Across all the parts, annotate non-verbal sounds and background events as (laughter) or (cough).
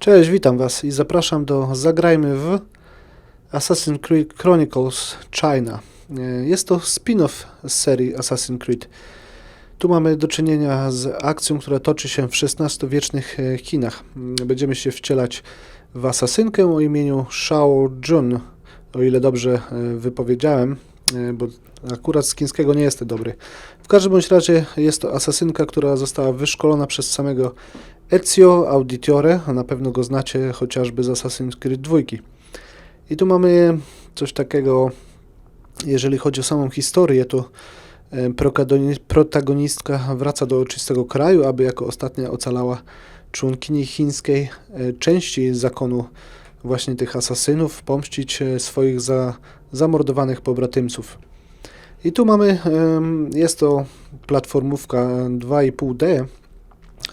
Cześć, witam Was i zapraszam do Zagrajmy w Assassin's Creed Chronicles China. E, Jest to spin-off z serii Assassin's Creed. Tu mamy do czynienia z akcją, która toczy się w XVI-wiecznych e, Chinach. Mm, Będziemy się wcielać w asasynkę o imieniu Shao Jun, o ile dobrze e, wypowiedziałem, e, bo akurat z chińskiego nie jestem dobry. W każdym bądź razie jest to asasynka, która została wyszkolona przez samego Ezio Auditore, a na pewno go znacie chociażby z Assassin's Creed 2. I tu mamy coś takiego, jeżeli chodzi o samą historię, to e, protagonistka wraca do czystego kraju, aby jako ostatnia ocalała członkini chińskiej e, części zakonu właśnie tych asasynów pomścić e, swoich za, zamordowanych pobratymców. I tu mamy, jest to platformówka 2,5D,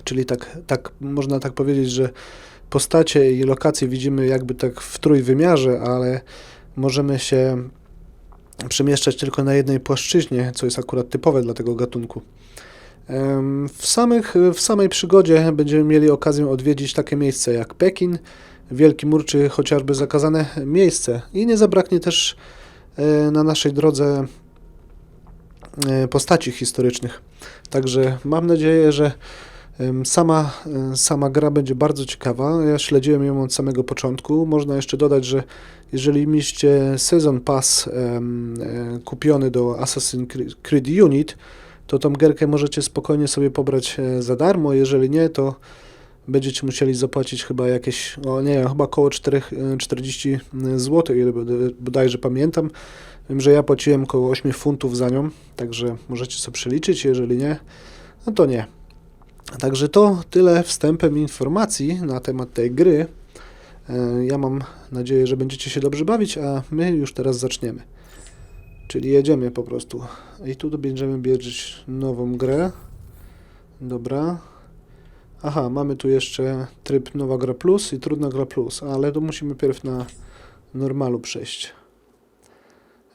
czyli tak, tak można tak powiedzieć, że postacie i lokacje widzimy jakby tak w trójwymiarze, ale możemy się przemieszczać tylko na jednej płaszczyźnie, co jest akurat typowe dla tego gatunku. W, samych, w samej przygodzie będziemy mieli okazję odwiedzić takie miejsce jak Pekin, Wielki Mur, czy chociażby zakazane miejsce. I nie zabraknie też e, na naszej drodze e, postaci historycznych. Także mam nadzieję, że Sama, sama gra będzie bardzo ciekawa. Ja śledziłem ją od samego początku. Można jeszcze dodać, że jeżeli mieliście Season Pass e, kupiony do Assassin's Cre- Creed Unit, to tą gierkę możecie spokojnie sobie pobrać e, za darmo. Jeżeli nie, to będziecie musieli zapłacić chyba jakieś, o nie chyba około 4, e, 40 zł, ile bod- bodajże pamiętam. Wiem, że ja płaciłem około 8 funtów za nią, także możecie sobie przeliczyć. Jeżeli nie, no to nie. Także to tyle wstępem informacji na temat tej gry. E, Ja mam nadzieję, że będziecie się dobrze bawić, a my już teraz zaczniemy. Czyli jedziemy po prostu. I tu będziemy bierać nową grę. Dobra. Aha, mamy tu jeszcze tryb nowa gra plus i trudna gra plus, ale to musimy pierw na normalu przejść.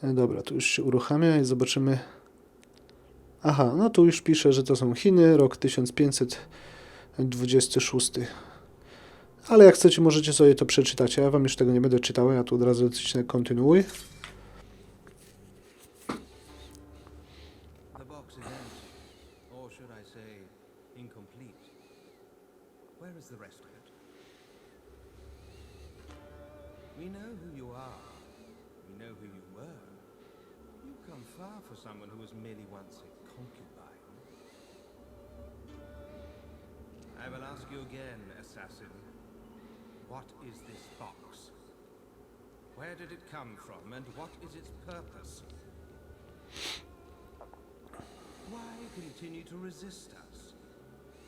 E, Dobra, tu już się uruchamia i zobaczymy Aha, no tu już pisze, że to są Chiny, rok 1526. Ale jak chcecie, możecie sobie to przeczytać. Ja wam już tego nie będę czytał, ja tu od razu nacisnę kontynuuj. Did it come from, and what is its purpose? Why continue to resist us?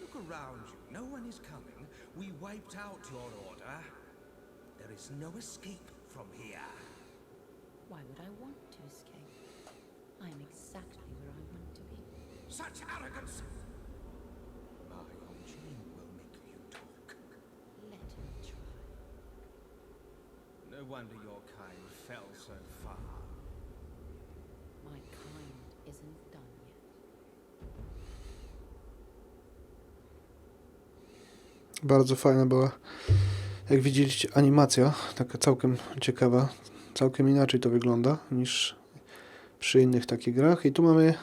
Look around you. No one is coming. We wiped out your order. There is no escape from here. Why would I want to escape? I am exactly where I want to be. Such arrogance! No wonder your kind fell so far. My kind isn't done yet. Bardzo fajna była, jak widzieliście, animacja. Taka całkiem ciekawa. Całkiem inaczej to wygląda niż przy innych takich grach. I tu mamy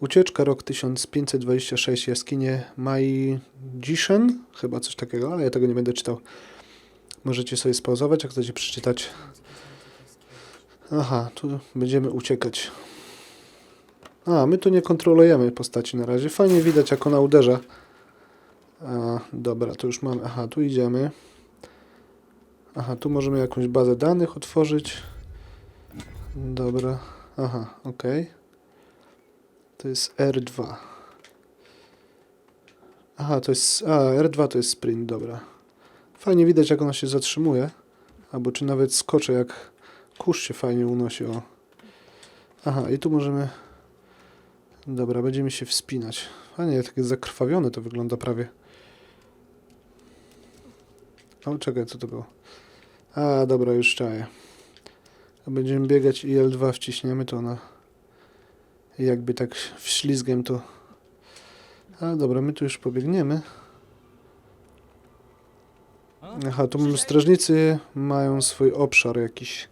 ucieczka, rok 1526, jaskinie Maijishen, chyba coś takiego, ale ja tego nie będę czytał. Możecie sobie spauzować, jak chcecie przeczytać. Aha, tu będziemy uciekać. A, my tu nie kontrolujemy postaci na razie. Fajnie widać, jak ona uderza. A, dobra, to już mamy. Aha, tu idziemy. Aha, tu możemy jakąś bazę danych otworzyć. Dobra. Aha, ok. To jest R2. Aha, to jest. A, R2 to jest sprint, dobra. Fajnie widać, jak ona się zatrzymuje. Albo czy nawet skoczy, jak kurz się fajnie unosi. O. Aha, i tu możemy. Dobra, będziemy się wspinać. Fajnie, takie zakrwawione to wygląda prawie. O, czekaj, co to było? A, dobra, już czaję. Będziemy biegać i L2 wciśniemy, to ona jakby tak wślizgiem to... A, dobra, my tu już pobiegniemy. Aha, tu strażnicy mają swój obszar jakiś.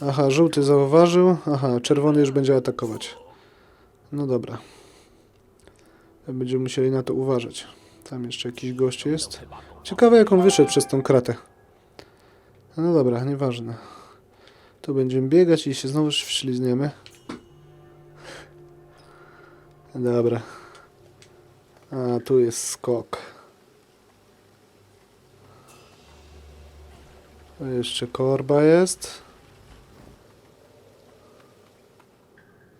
Aha, żółty zauważył. Aha, czerwony już będzie atakować. No dobra. Będziemy musieli na to uważać. Tam jeszcze jakiś gość jest. Ciekawe jak on wyszedł przez tą kratę. No dobra, nieważne. Tu będziemy biegać i się znowu wślizniemy. Dobra. A, tu jest skok. E, jeszcze korba jest.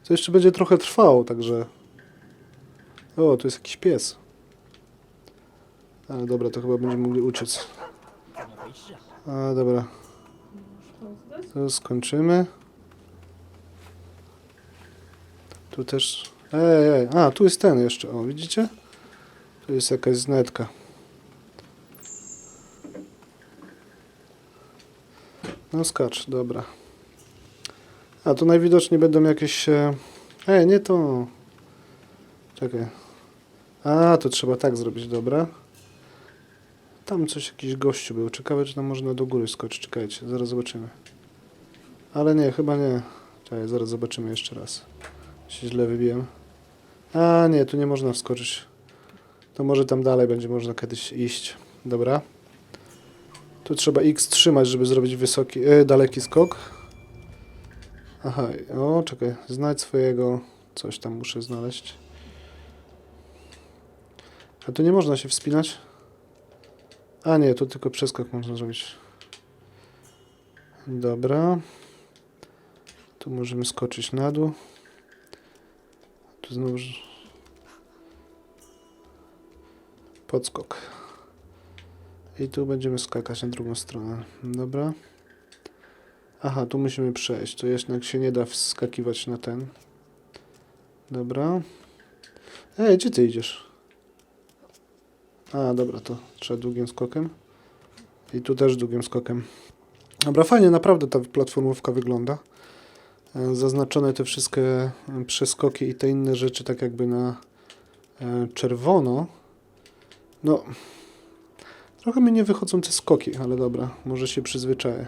To jeszcze będzie trochę trwało, także... O, tu jest jakiś pies. Ale dobra, to chyba będziemy mogli uciec. A, dobra. To skończymy. Tu też... Ej, ej, a, tu jest ten jeszcze, o, widzicie? Tu jest jakaś znajdka. No skacz, dobra. A, tu najwidoczniej będą jakieś... e, Ej, nie to... Czekaj. A, to trzeba tak zrobić, dobra. Tam coś, jakiś gościu był. Ciekawe, czy tam można do góry skoczyć. Czekajcie, zaraz zobaczymy. Ale nie, chyba nie. Czekaj, zaraz zobaczymy jeszcze raz. Się źle wybiłem. A, nie, tu nie można wskoczyć. To może tam dalej będzie można kiedyś iść. Dobra. Tu trzeba X trzymać, żeby zrobić wysoki, e, daleki skok. Aha, o, czekaj. Znajdź swojego... Coś tam muszę znaleźć. A tu nie można się wspinać? A nie, tu tylko przeskok można zrobić. Dobra. Tu możemy skoczyć na dół. Tu znowu podskok. I tu będziemy skakać na drugą stronę. Dobra. Aha, tu musimy przejść. To jednak się nie da wskakiwać na ten. Dobra. Ej, gdzie ty idziesz? A, dobra, to trzeba długim skokiem. I tu też długim skokiem. Dobra, fajnie naprawdę ta platformówka wygląda. E, Zaznaczone te wszystkie e, przeskoki i te inne rzeczy tak jakby na e, czerwono. No, trochę mi nie wychodzą te skoki, ale dobra, może się przyzwyczaję.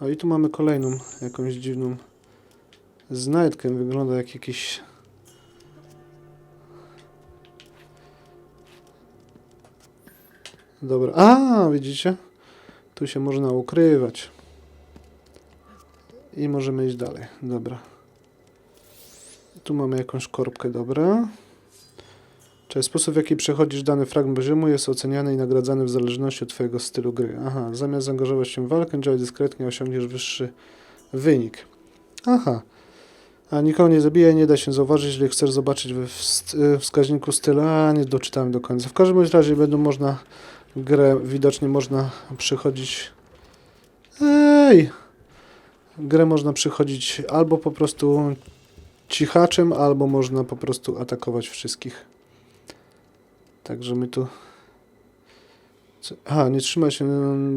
O i tu mamy kolejną jakąś dziwną znajdkę. Wygląda jak jakiś Dobra. A, widzicie? Tu się można ukrywać. I możemy iść dalej. Dobra. Tu mamy jakąś korbkę, dobra. Czyli sposób, w jaki przechodzisz dany fragment poziomu jest oceniany i nagradzany w zależności od Twojego stylu gry. Aha, zamiast zaangażować się w walkę, działaj dyskretnie, osiągniesz wyższy wynik. Aha. A nikogo nie zabija, nie da się zauważyć, jeżeli chcesz zobaczyć we y, wskaźniku stylu. A, nie doczytałem do końca. W każdym razie będą można grę widocznie można przychodzić. Ej! Grę można przychodzić albo po prostu cichaczem, albo można po prostu atakować wszystkich. Także my tu. Co- nie trzymaj się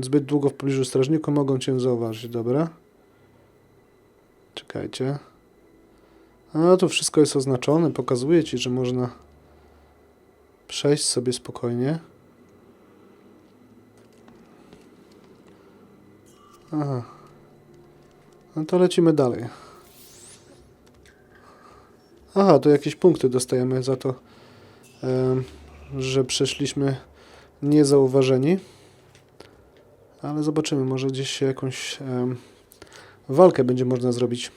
zbyt długo w pobliżu strażników, mogą cię zauważyć, dobra? Czekajcie. A tu wszystko jest oznaczone, pokazuje ci, że można przejść sobie spokojnie. Aha. No to lecimy dalej. Aha, to jakieś punkty dostajemy za to, em, że przeszliśmy niezauważeni. Ale zobaczymy, może gdzieś jakąś em, walkę będzie można zrobić.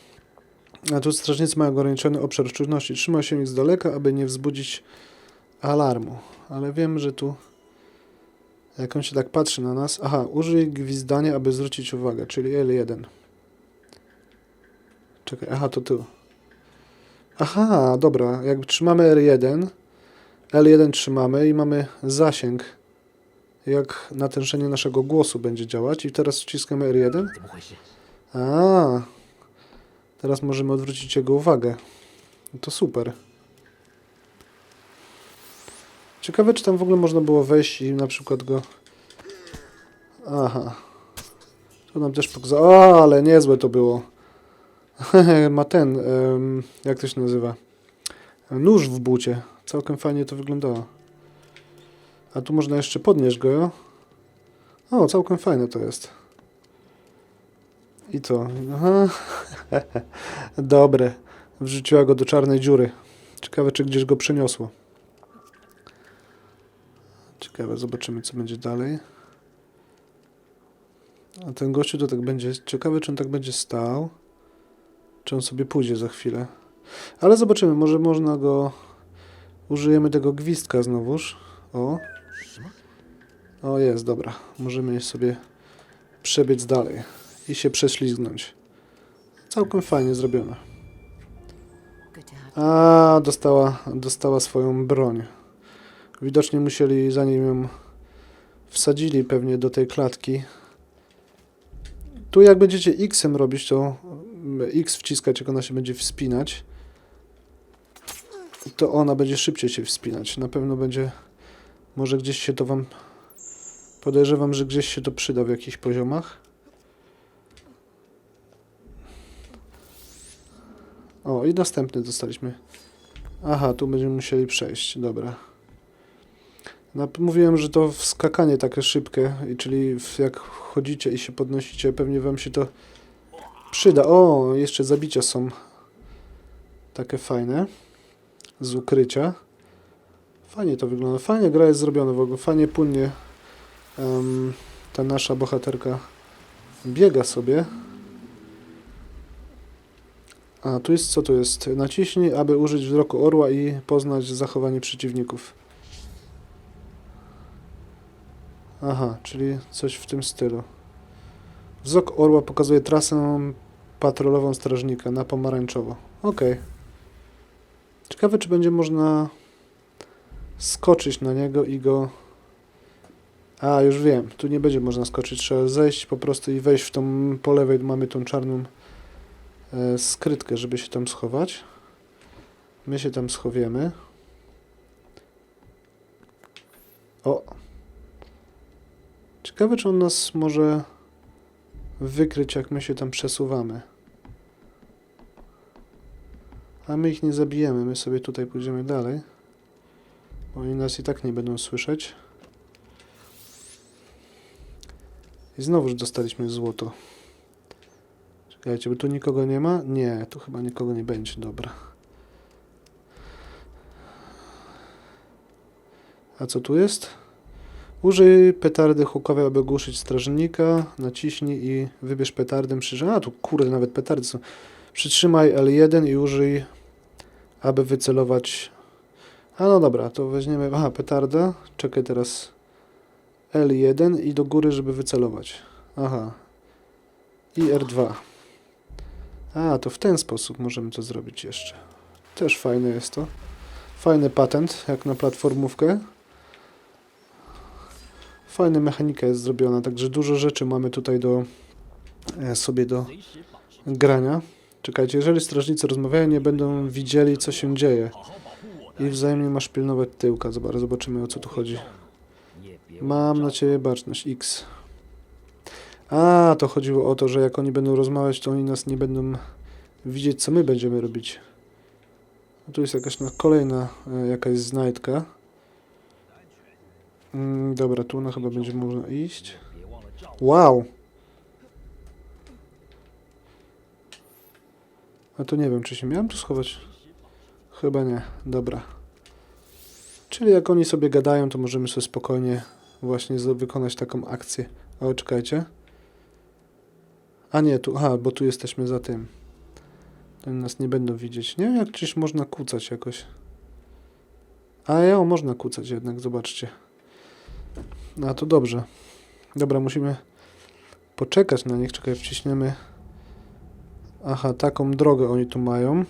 A tu strażnicy mają ograniczony obszar czujności. Trzyma się ich z daleka, aby nie wzbudzić alarmu. Ale wiem, że tu jak on się tak patrzy na nas. Aha, użyj gwizdania, aby zwrócić uwagę, czyli L1. Czekaj, aha, to tu. Aha, dobra, jak trzymamy R1, L1 trzymamy i mamy zasięg, jak natężenie naszego głosu będzie działać. I teraz wciskamy R1. A, teraz możemy odwrócić jego uwagę. No to super. Ciekawe, czy tam w ogóle można było wejść i na przykład go... Aha. To nam też pokazało... O, ale niezłe to było. (laughs) Ma ten, um, jak to się nazywa? Nóż w bucie. Całkiem fajnie to wyglądało. A tu można jeszcze podnieść go, jo? O, całkiem fajne to jest. I to. Aha. (laughs) Dobre. Wrzuciła go do czarnej dziury. Ciekawe, czy gdzieś go przeniosło. Ciekawe, zobaczymy, co będzie dalej. A ten gościu to tak będzie. Ciekawe, czy on tak będzie stał. Czy on sobie pójdzie za chwilę. Ale zobaczymy, może można go. Użyjemy tego gwizdka znowuż. O. O, jest, dobra. Możemy sobie przebiec dalej i się prześlizgnąć. Całkiem fajnie zrobione. A, dostała, dostała swoją broń. Widocznie musieli, zanim ją wsadzili pewnie do tej klatki. Tu jak będziecie X-em robić, to X wciskać, jak ona się będzie wspinać, to ona będzie szybciej się wspinać. Na pewno będzie, może gdzieś się to wam, podejrzewam, że gdzieś się to przyda w jakichś poziomach. O, i następny dostaliśmy. Aha, tu będziemy musieli przejść, dobra. Mówiłem, że to wskakanie takie szybkie, czyli jak chodzicie i się podnosicie, pewnie wam się to przyda. O, jeszcze zabicia są takie fajne, z ukrycia. Fajnie to wygląda, fajnie gra jest zrobiona w ogóle, fajnie płynnie em, ta nasza bohaterka biega sobie. A, tu jest, co tu jest? Naciśnij, aby użyć wzroku orła i poznać zachowanie przeciwników. Aha, czyli coś w tym stylu. Wzrok orła pokazuje trasę patrolową strażnika na pomarańczowo. Okej. Ciekawe, czy będzie można skoczyć na niego i go... A, już wiem. Tu nie będzie można skoczyć. Trzeba zejść po prostu i wejść w tą... Po lewej mamy tą czarną e, skrytkę, żeby się tam schować. My się tam schowiemy. O! Ciekawe, czy on nas może wykryć, jak my się tam przesuwamy. A my ich nie zabijemy, my sobie tutaj pójdziemy dalej. Bo oni nas i tak nie będą słyszeć. I znowuż dostaliśmy złoto. Czekajcie, bo tu nikogo nie ma? Nie, tu chyba nikogo nie będzie, dobra. A co tu jest? Użyj petardy hukowej, aby ogłuszyć strażnika. Naciśnij i wybierz petardę. Przy... A, tu kurde, nawet petardy są. Przytrzymaj L1 i użyj, aby wycelować... A no dobra, to weźmiemy... Aha, petarda. Czekaj teraz. L1 i do góry, żeby wycelować. Aha. I R2. A, to w ten sposób możemy to zrobić jeszcze. Też fajne jest to. Fajny patent, jak na platformówkę. Fajna mechanika jest zrobiona, także dużo rzeczy mamy tutaj do e, sobie do grania. Czekajcie, jeżeli strażnicy rozmawiają, nie będą widzieli, co się dzieje. I wzajemnie masz pilnować tyłka. Zobaczymy, o co tu chodzi. Mam na ciebie baczność. X. A, to chodziło o to, że jak oni będą rozmawiać, to oni nas nie będą widzieć, co my będziemy robić. No tu jest jakaś no, kolejna e, jakaś znajdka. Mm, dobra, tu no chyba będzie można iść. Wow! A to nie wiem, czy się miałem tu schować. Chyba nie. Dobra. Czyli jak oni sobie gadają, to możemy sobie spokojnie właśnie wykonać taką akcję. O, czekajcie. A nie, tu, aha, bo tu jesteśmy za tym. Oni nas nie będą widzieć. Nie jak gdzieś można kucać jakoś. A ja, można kucać jednak, zobaczcie. A to dobrze. Dobra, musimy poczekać na nich. Czekaj, wciśniemy. Aha, taką drogę oni tu mają.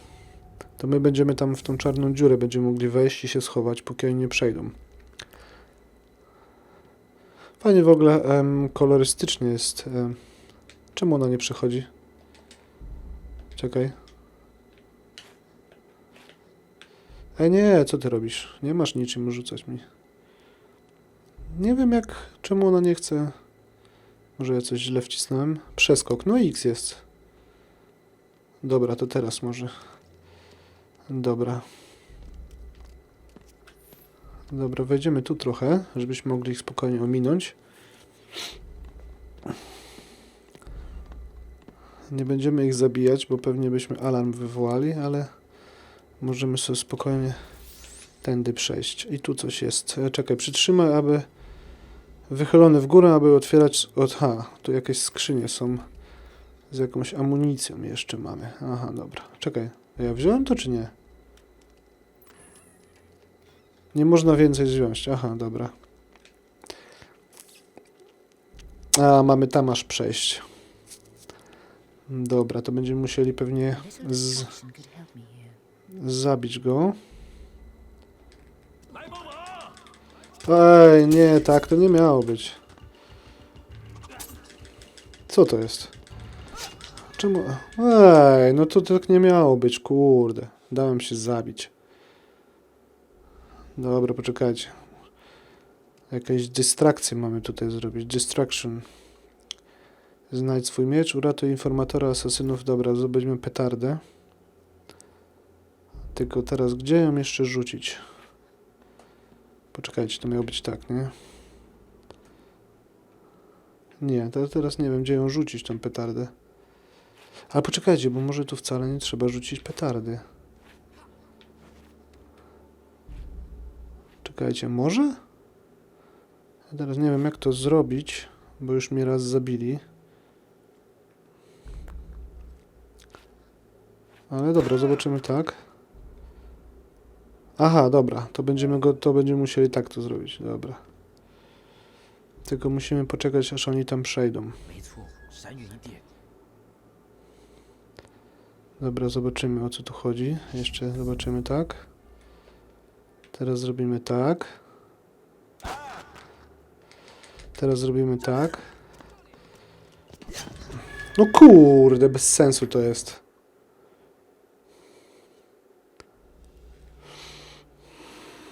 To my będziemy tam w tą czarną dziurę będziemy mogli wejść i się schować, póki oni nie przejdą. Fajnie w ogóle em, kolorystycznie jest. Em, czemu ona nie przychodzi? Czekaj. E nie, co ty robisz? Nie masz niczym rzucać mi. Nie wiem jak, czemu ona nie chce. Może ja coś źle wcisnąłem. Przeskok. No X jest. Dobra, to teraz może. Dobra. Dobra, wejdziemy tu trochę, żebyśmy mogli ich spokojnie ominąć. Nie będziemy ich zabijać, bo pewnie byśmy alarm wywołali, ale możemy sobie spokojnie tędy przejść. I tu coś jest. E, Czekaj, przytrzymaj, aby wychylony w górę, aby otwierać od... Ha, tu jakieś skrzynie są z jakąś amunicją jeszcze mamy. Aha, dobra. Czekaj, ja wziąłem to czy nie? Nie można więcej wziąć. Aha, dobra. A, mamy tam aż przejść. Dobra, to będziemy musieli pewnie z, zabić go. Ej, nie, tak to nie miało być. Co to jest? Czemu? Ej, no to tak nie miało być, kurde. Dałem się zabić. Dobra, poczekajcie. Jakieś dystrakcje mamy tutaj zrobić. Distraction. Znajdź swój miecz, uratuj informatora asasynów. Dobra, zdobędziemy petardę. Tylko teraz gdzie ją jeszcze rzucić? Poczekajcie, to miało być tak, nie? Nie, to teraz nie wiem, gdzie ją rzucić, tą petardę. Ale poczekajcie, bo może tu wcale nie trzeba rzucić petardy. Czekajcie, może? Ja teraz nie wiem, jak to zrobić, bo już mnie raz zabili. Ale dobra, zobaczymy tak. Aha, dobra, to będziemy go, to będziemy musieli tak to zrobić, dobra. Tylko musimy poczekać, aż oni tam przejdą. 没错，闪远一点。 Dobra, zobaczymy o co tu chodzi. Jeszcze zobaczymy tak. Teraz zrobimy tak. Teraz zrobimy tak. No kurde, bez sensu to jest.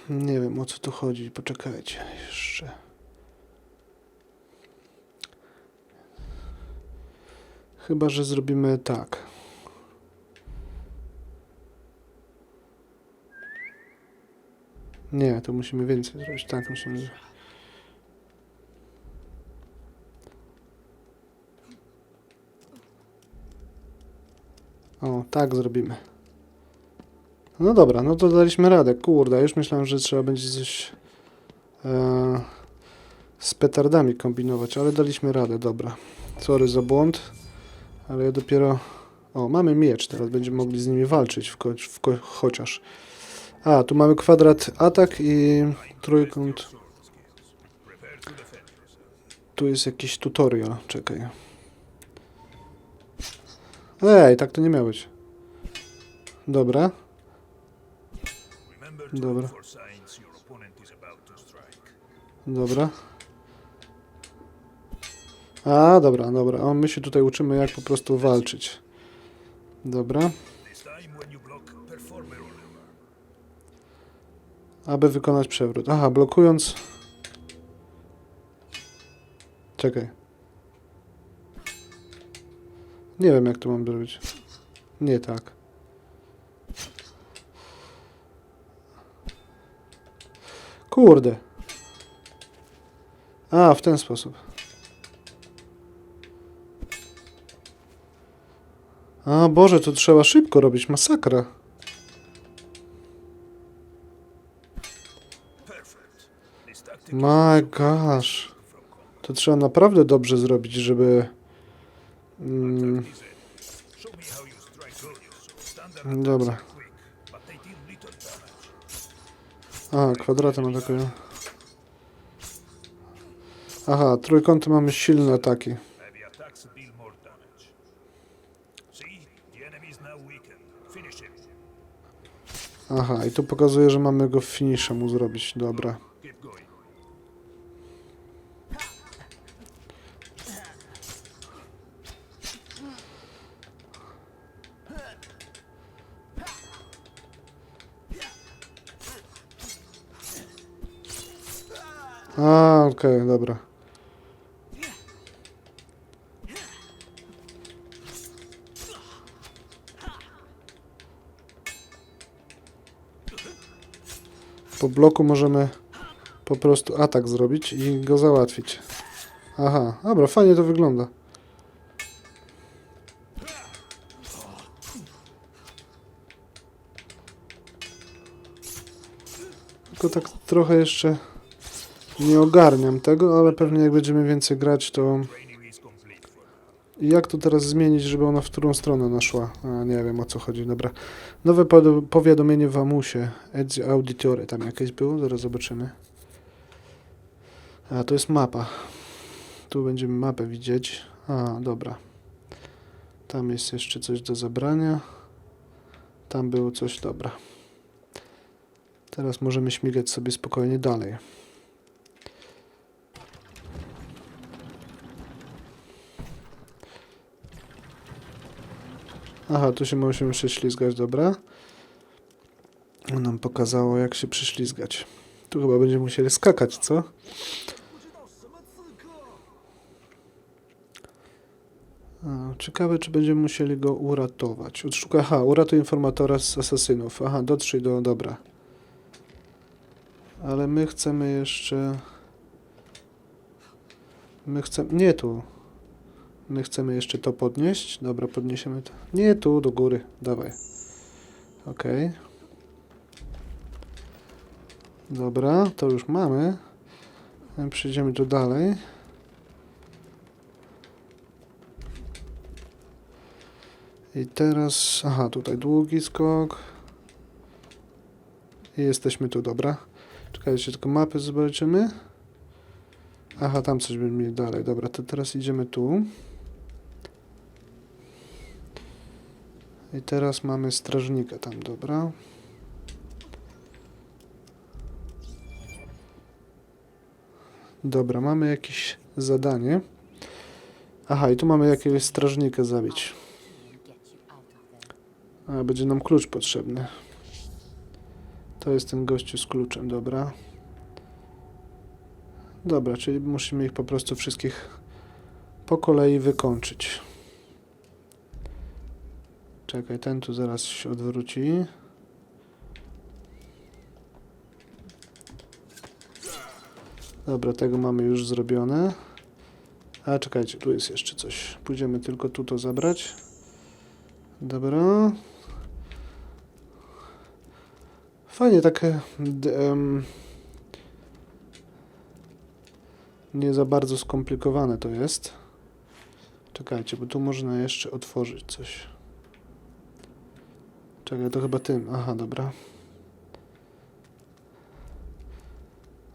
Nie wiem o co tu chodzi. Poczekajcie jeszcze. Chyba, że zrobimy tak. Nie, to musimy więcej zrobić. Tak, musimy. O, tak zrobimy. No dobra, no to daliśmy radę. Kurde, już myślałem, że trzeba będzie coś e, z petardami kombinować, ale daliśmy radę, dobra. Sorry za błąd, ale ja dopiero... O, mamy miecz, teraz będziemy mogli z nimi walczyć w, w chociaż. A, tu mamy kwadrat atak i trójkąt. Tu jest jakiś tutorial, czekaj. Ej, tak to nie miało być. Dobra. Dobra. Dobra. A, dobra, dobra. O, my się tutaj uczymy, jak po prostu walczyć. Dobra. Aby wykonać przewrót. Aha, blokując. Czekaj. Nie wiem, jak to mam zrobić. Nie tak. Kurde. A, w ten sposób. A, Boże, to trzeba szybko robić. Masakra. My gosh. To trzeba naprawdę dobrze zrobić, żeby... Mm, dobra. A, kwadratem atakują. Aha, trójkąty mamy silne ataki. Aha, i tu pokazuje, że mamy go w finiszu mu zrobić. Dobra. A, okej, dobra. Po bloku możemy po prostu atak zrobić i go załatwić. Aha, dobra, fajnie to wygląda. Tylko tak trochę jeszcze nie ogarniam tego, ale pewnie jak będziemy więcej grać, to jak to teraz zmienić, żeby ona w którą stronę naszła? A, nie wiem o co chodzi, dobra. Nowe powiadomienie w Amusie. Edge Auditory tam jakieś było, zaraz zobaczymy. A, to jest mapa. Tu będziemy mapę widzieć. A, dobra. Tam jest jeszcze coś do zabrania. Tam było coś, dobra. Teraz możemy śmigać sobie spokojnie dalej. Aha, tu się musimy prześlizgać, dobra. Nam pokazało, jak się prześlizgać. Tu chyba będziemy musieli skakać, co? Ciekawe, czy będziemy musieli go uratować. Odszukaj, aha, uratuj informatora z asasynów. Aha, dotrzyj do, dobra. Ale my chcemy jeszcze... My chcemy, nie tu. My chcemy jeszcze to podnieść. Dobra, podniesiemy to. Nie tu, do góry. Dawaj. Okej. Dobra, to już mamy. E, Przejdziemy tu dalej. I teraz, aha, tutaj długi skok. I jesteśmy tu, dobra. Czekajcie, tylko mapy zobaczymy. Aha, tam coś będziemy mieli dalej. Dobra, to teraz idziemy tu. I teraz mamy strażnika tam, dobra. Dobra, mamy jakieś zadanie. Aha, i tu mamy jakiegoś strażnika zabić. A, będzie nam klucz potrzebny. To jest ten gościu z kluczem, dobra. Dobra, czyli musimy ich po prostu wszystkich po kolei wykończyć. Czekaj, ten tu zaraz się odwróci. Dobra, tego mamy już zrobione. A czekajcie, tu jest jeszcze coś. Pójdziemy tylko tu to zabrać. Dobra. Fajnie, takie em, nie za bardzo skomplikowane to jest. Czekajcie, bo tu można jeszcze otworzyć coś. Czekaj, to chyba tym. Aha, dobra.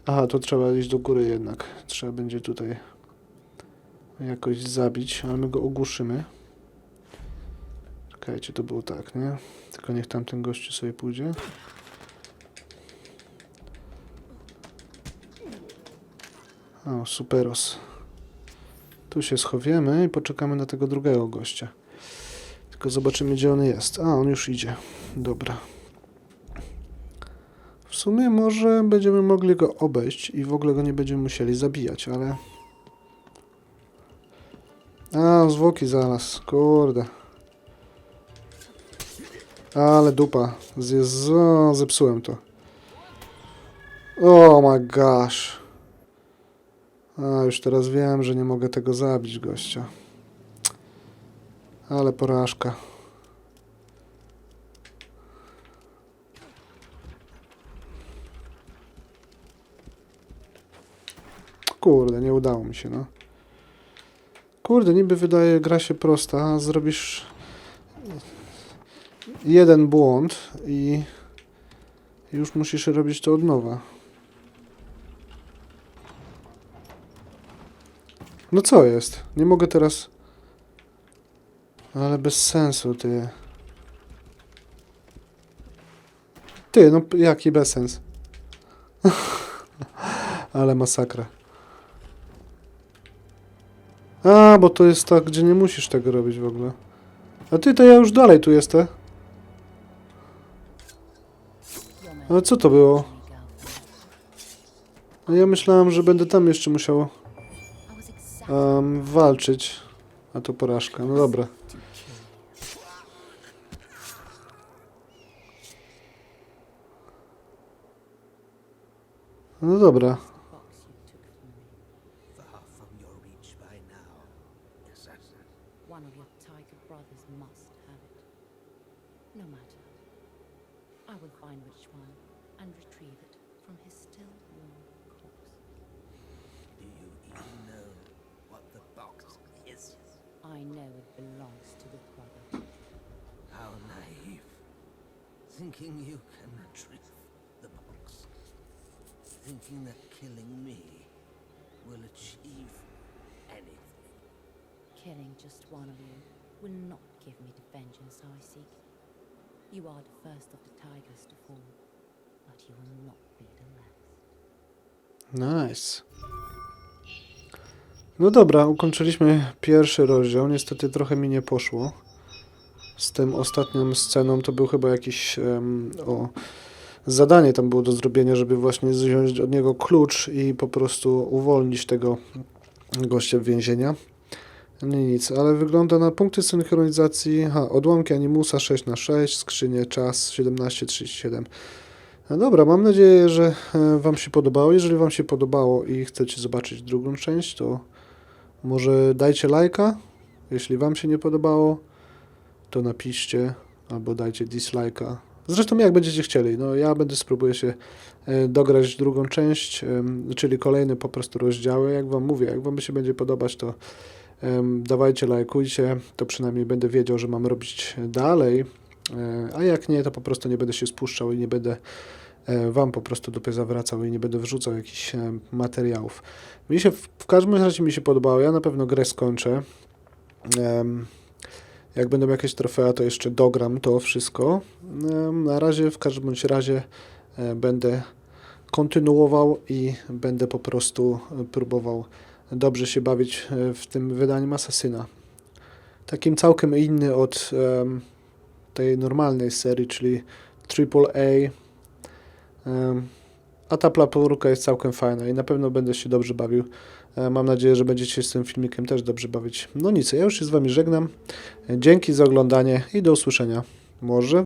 Aha, to trzeba iść do góry jednak. Trzeba będzie tutaj jakoś zabić, ale my go ogłuszymy. Czekajcie, to było tak, nie? Tylko niech tamten gościu sobie pójdzie. O, superos. Tu się schowiemy i poczekamy na tego drugiego gościa. Tylko zobaczymy, gdzie on jest. A, on już idzie. Dobra. W sumie może będziemy mogli go obejść i w ogóle go nie będziemy musieli zabijać, ale... A, zwłoki zaraz. Kurde. Ale dupa. Zje- o, zepsułem to. Oh my gosh. A, już teraz wiem, że nie mogę tego zabić, gościa. Ale porażka. Kurde, nie udało mi się, no. Kurde, niby wydaje gra się prosta, a zrobisz jeden błąd i już musisz robić to od nowa. No co jest? Nie mogę teraz... Ale bez sensu, ty. Ty, no jaki bezsens? (laughs) Ale masakra. A, bo to jest tak, gdzie nie musisz tego robić w ogóle. A ty, to ja już dalej tu jestem. Ale co to było? No ja myślałem, że będę tam jeszcze musiał em, walczyć. A to porażka. No dobra. From your One of your tiger brothers must have it. No matter. I will find which one and retrieve it from his still warm corpse. Do you even know what the box is? I know it belongs to the brother. How naive. Thinking you Thinking that killing me will achieve anything. Killing just one of you will not give me the vengeance I seek. You are the first of the tigers to fall, but you will not be the last. Nice. No dobra, ukończyliśmy pierwszy rozdział. Niestety trochę mi nie poszło. Z tym ostatnią sceną to był chyba jakiś em, o, zadanie tam było do zrobienia, żeby właśnie wziąć od niego klucz i po prostu uwolnić tego gościa więzienia. Nie nic, ale wygląda na punkty synchronizacji. Aha, odłamki Animusa 6 na 6 skrzynie czas 1737. No dobra, mam nadzieję, że e, Wam się podobało. Jeżeli Wam się podobało i chcecie zobaczyć drugą część, to może dajcie lajka. Jeśli Wam się nie podobało, to napiszcie albo dajcie dislike'a. Zresztą jak będziecie chcieli. No ja będę spróbuję się e, dograć drugą część, czyli kolejne po prostu rozdziały. Jak Wam mówię, jak Wam się będzie podobać, to dawajcie, lajkujcie. To przynajmniej będę wiedział, że mam robić dalej. E, A jak nie, to po prostu nie będę się spuszczał i nie będę e, Wam po prostu dupy zawracał i nie będę wrzucał jakichś e, materiałów. Mi się, w każdym razie mi się podobało. Ja na pewno grę skończę. Jak będą jakieś trofea, to jeszcze dogram to wszystko. Na razie, w każdym bądź razie e, będę kontynuował i będę po prostu e, próbował dobrze się bawić e, w tym wydaniem Asasyna. Takim całkiem inny od em, tej normalnej serii, czyli AAA. Em, A ta plaporka jest całkiem fajna i na pewno będę się dobrze bawił. E, Mam nadzieję, że będziecie się z tym filmikiem też dobrze bawić. No nic, ja już się z Wami żegnam. Dzięki za oglądanie i do usłyszenia. Może